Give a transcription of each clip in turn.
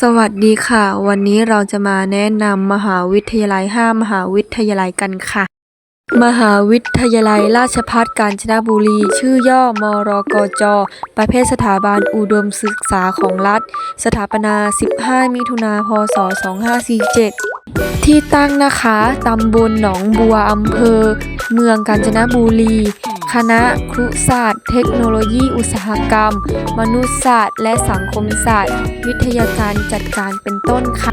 สวัสดีค่ะ วันนี้เราจะมาแนะนำมหาวิทยาลัย5มหาวิทยาลัยกันค่ะ มหาวิทยาลัยราชภัฏกาญจนบุรี ชื่อย่อมรกจ ประเภทสถาบันอุดมศึกษาของรัฐ สถาปนา 15 มิถุนาพศ 2547 ที่ตั้งนะคะ ตำบลหนองบัวอำเภอ เมืองกาญจนบุรี คณะครุศาสตร์ เทคโนโลยี อุตสาหกรรม มนุษยศาสตร์ และสังคมศาสตร์ วิทยาการจัดการเป็นต้นค่ะ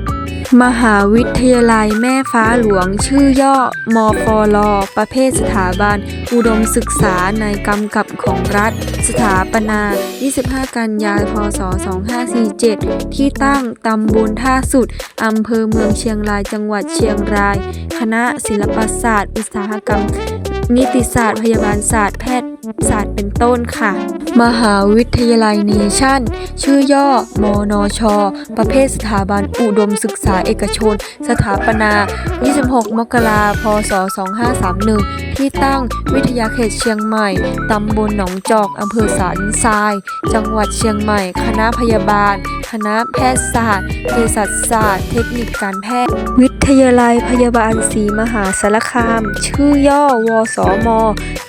มหาวิทยาลัยแม่ฟ้าหลวง ชื่อย่อ มฟล ประเภทสถาบัน อุดมศึกษาในกำกับของรัฐ สถาปนา 25 กันยายน พศ 2547 ที่ตั้งตำบลท่าสุด อำเภอเมืองเชียงราย จังหวัดเชียงราย คณะศิลปศาสตร์ อุตสาหกรรม นิติศาสตร์ พยาบาลศาสตร์ แพทยศาสตร์ เป็นต้นค่ะ มหาวิทยาลัยเนชั่น ชื่อย่อ มนช ประเภทสถาบันอุดมศึกษาเอกชน สถาปนา 26 มกราคมพศ 2531 ที่ตั้งวิทยาเขตเชียงใหม่ ตำบลหนองจอกอำเภอสันทราย จังหวัดเชียงใหม่ คณะพยาบาล คณะแพทยศาสตร์เภสัชศาสตร์ เทคนิคการแพทย์ วิทยาลัยพยาบาลศรีมหาสารคาม ชื่อย่อ วสม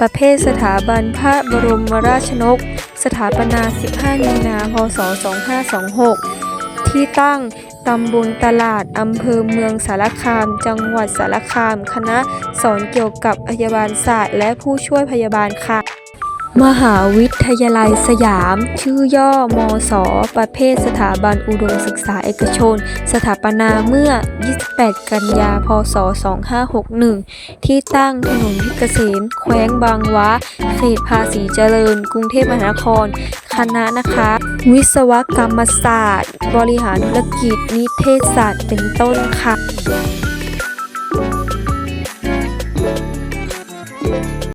ประเภทสถาบันพระบรมราชนกสถาปนา 15 มีนา พศ 2526 ที่ตั้งตำบลตลาด อำเภอเมืองสารคาม จังหวัดสารคาม คณะสอนเกี่ยวกับพยาบาลศาสตร์ และผู้ช่วยพยาบาลค่ะ มหาวิทยาลัยสยาม ชื่อย่อมศประเภทสถาบันอุดมศึกษาเอกชน สถาปนาเมื่อ 28 กันยา พศ 2561 ที่ตั้งถนนพชรเกษมแขวงบางว้าเขตภาษีเจริญ กรุงเทพมหานคร คณะนะคะ วิศวกรรมศาสตร์ บริหารธุรกิจ นิเทศศาสตร์ เป็นต้นค่ะ